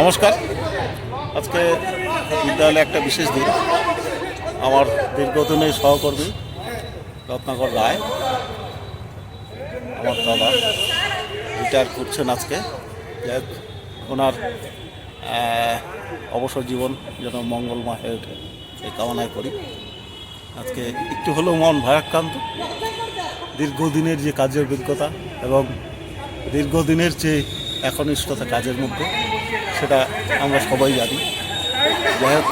নমস্কার। আজকে বিদ্যালয়ে একটা বিশেষ দিন। আমার দীর্ঘদিনের সহকর্মী রত্নাকর রায়, আমার দাদা রিটায়ার করছেন আজকে। ওনার অবসর জীবন যেন মঙ্গলময় হয়ে ওঠে এই কামনায় করি। আজকে একটু হলেও মন ভয়াক্রান্ত দীর্ঘদিনের যে কাজের অভিজ্ঞতা এবং দীর্ঘদিনের যে একনিষ্ঠতা কাজের মধ্যে সেটা আমরা সবাই জানি। যাই হোক,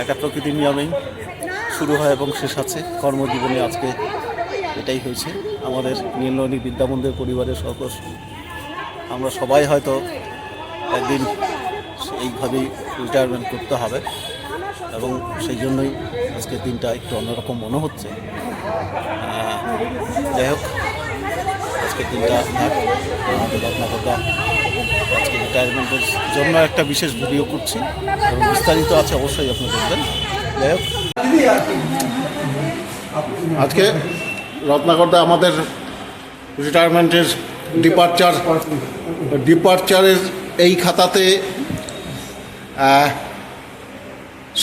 একটা প্রকৃতির নিয়মেই শুরু হয় এবং শেষ আছে। কর্মজীবনে আজকে এটাই হয়েছে। আমাদের নীলননী বিদ্যামন্দির পরিবারের সদস্য আমরা সবাই হয়তো একদিন এইভাবেই রিটায়ারমেন্ট করতে হবে এবং সেই জন্যই আজকের দিনটা একটু অন্যরকম মনে হচ্ছে। যাই হোক, আজকের দিনটা রত্নাকরদা আজকে রিটায়ারমেন্টের জন্য একটা বিশেষ ভিডিও করছি। এবং বিস্তারিত আছে অবশ্যই আপনি দেখবেন। যাই হোক। আজকে রত্নাকরদা আমাদের রিটায়ারমেন্টের ডিপার্চার ডিপার্চারের এই খাতাতে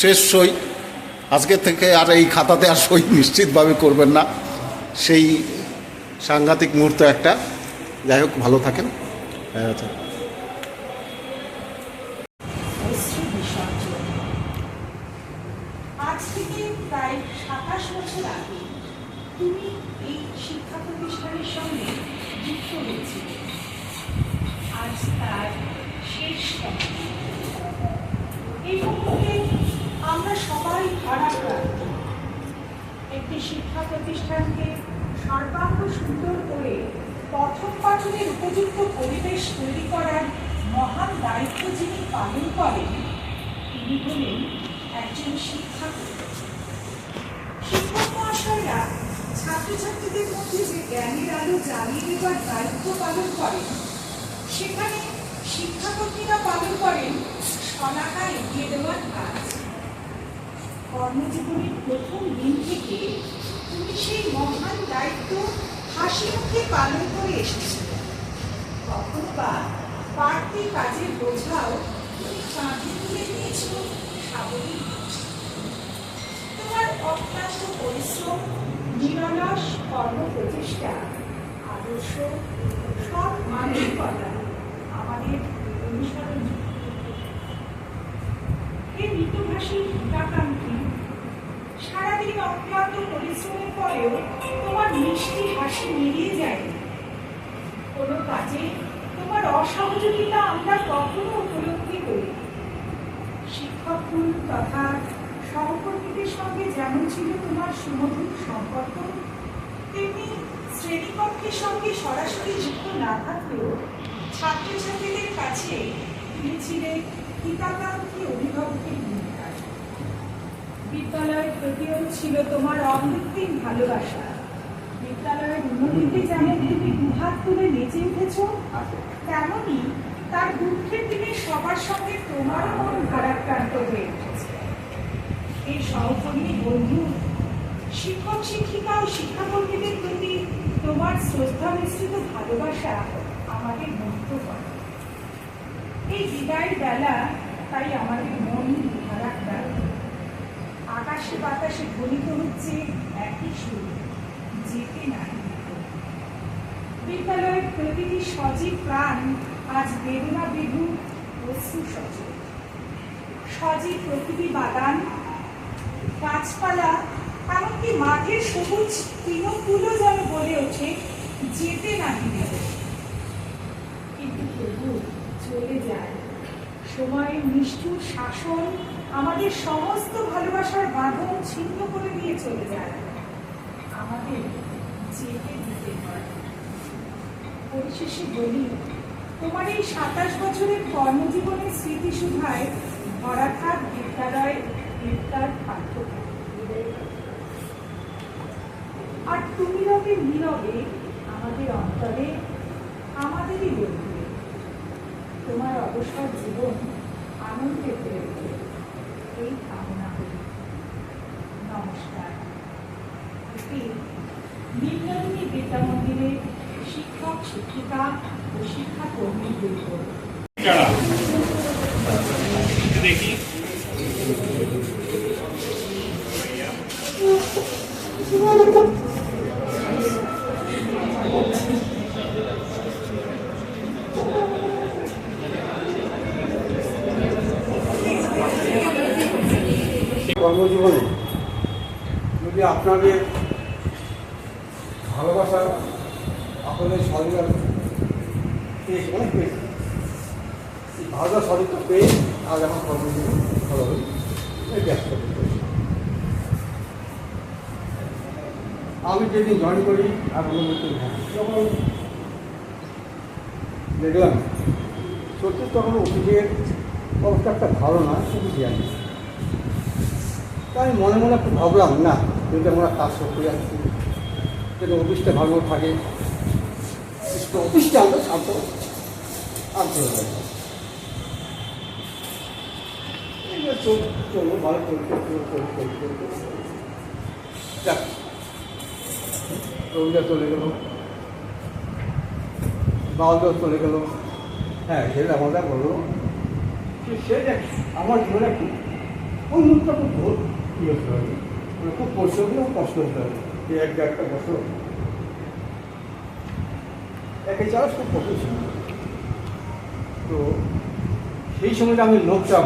শেষ সই। আজকে থেকে আর এই খাতাতে আর সই নিশ্চিতভাবে করবেন না। সেই সাংঘাতিক মুহূর্ত একটা। যাই হোক ভালো থাকেন। আচ্ছা অশ্রু বিসর্জন আজ থেকে প্রায় সাতাশ বছর আগে তুমি এই শিক্ষা প্রতিষ্ঠানের সঙ্গে যুক্ত হয়েছিলে। আজ তার শেষ এই মুহূর্তে আমরা সবাই ভারাক্রান্ত। একটি শিক্ষা প্রতিষ্ঠানকে সর্বাঙ্গ সুন্দর করে পঠন পাঠনের উপযুক্ত পরিবেশ তৈরি করার মহান দায়িত্ব যিনি পালন করেন, তিনি হলেন একজন শিক্ষক শিক্ষক মহাশয়রা ছাত্রছাত্রীদের মধ্যে যে জ্ঞানের আলো জ্বালিয়ে দেওয়ার দায়িত্ব পালন করেন, সেখানে শিক্ষাকর্মীরা পালন করেন শলাকা এগিয়ে দেওয়ার কাজ। কর্মজীবনের প্রথম দিন থেকে তুমি সেই মহান দায়িত্ব হাসি মুখে পালন করে এসেছিলে কখনো বা বাড়তি কাজের বোঝাও, কাঁধে তুলে তোমার অক্লান্ত পরিশ্রম, নিরলস কর্মপ্রচেষ্টা, আদর্শ সব মানসিকতা আমাদের অনুসরণ হে মৃতভাষী হিতাকাঙ্ক্ষী, সারাদিন অক্লান্ত পরিশ্রমের পরেও তোমার মিষ্টি হাসি মিলিয়ে যায়। কোনো কাজে অসহযোগিতা আমরা কখনো উপলব্ধি করি শিক্ষকগুণ তথা সহকর্মীদের সঙ্গে যেমন ছিল তোমার সুমধুর সম্পর্ক, তেমনি শ্রেণীকক্ষের সঙ্গে সরাসরি যুক্ত না থাকলেও ছাত্রছাত্রীদের কাছে তুমি ছিলে হিতাকাঙ্ক্ষী অভিভাবকের ভূমিকা। বিদ্যালয়ের প্রতিও ছিল তোমার অকৃত্রিম ভালোবাসা। বিদ্যালয়ের তার দুঃখের দিনে সবার সঙ্গে তোমার মন ভারাক্রান্ত হয়ে উঠেছে। শিক্ষক, শিক্ষিকা শিক্ষাকর্মীদের প্রতি তোমার শ্রদ্ধা মিশ্রিত ভালোবাসা আমাদের মুক্ত করে। এই বিদায়ের বেলা তাই আমাদের মন ভারাক্রান্ত। আকাশে বাতাসে ধ্বনিত হচ্ছে একই সুর। যেতে নাই বিদ্যালয়ের প্রতিটি সজীব প্রাণ আজ বেদনা বিধু অশ্রু সজীব। সজীব প্রকৃতি বাগান গাছপালা, এমনকি মাঠের সবুজ তৃণগুলো যেন বলে ওঠে, যেতে নাহি কিন্তু তবু চলে যায়। সময়ের নিষ্ঠুর শাসন আমাদের সমস্ত ভালোবাসার বাঁধন ছিন্ন করে দিয়ে চলে যায়। আমাদের যেতে দিতে হয় পরিশেষে বলি, তোমার এই সাতাশ বছরের কর্মজীবনের স্মৃতিসুধায় ভরা থাক বিদ্যালয় বিদ্যার আর তুমি রবে নীরবে আমাদের অন্তরে, আমাদেরই বন্ধু তোমার অবসর জীবন আনন্দে ভরে এই কামনা করি। নমস্কার। আজকে বিদ্যালয়ী বিদ্যা মন্দিরে শিক্ষক শিক্ষিকা ও শিক্ষাকর্মী দেখি কর্মজীবনে যদি আপনাদের ভালোবাসা আপনাদের সরকার পেয়েছে অনেক পেয়েছে। এই ভালোবাসা সরকার পেয়ে আজ আমার কর্মজীবন ভালোভাবে ব্যস্ত আমি যেদিন জয়েন করি, আর অনুমতি হ্যাঁ যখন দেখলাম, সত্যি তখন অফিসের অবস্থা একটা ভালো না শুধু জানি তাই মনে মনে একটু ভাবলাম, না, যদি আমরা কাজ করতে যাচ্ছি যদি অফিসটা ভালো থাকে। অফিসটা আমরা শান্ত আনতে হবে চলবো ভালো চলছে। যাক রবিটা চলে গেল। বাউলদাও চলে গেল। হ্যাঁ সেটা আমাদের বলল সে আমার জীবনে খুব ইয়ে হতে হবে মানে খুব পরিশ্রম কষ্ট হতে হবে এক একটা বছর। একে চাষ খুব ছিল তো সেই সময়টা আমি লোক চাপ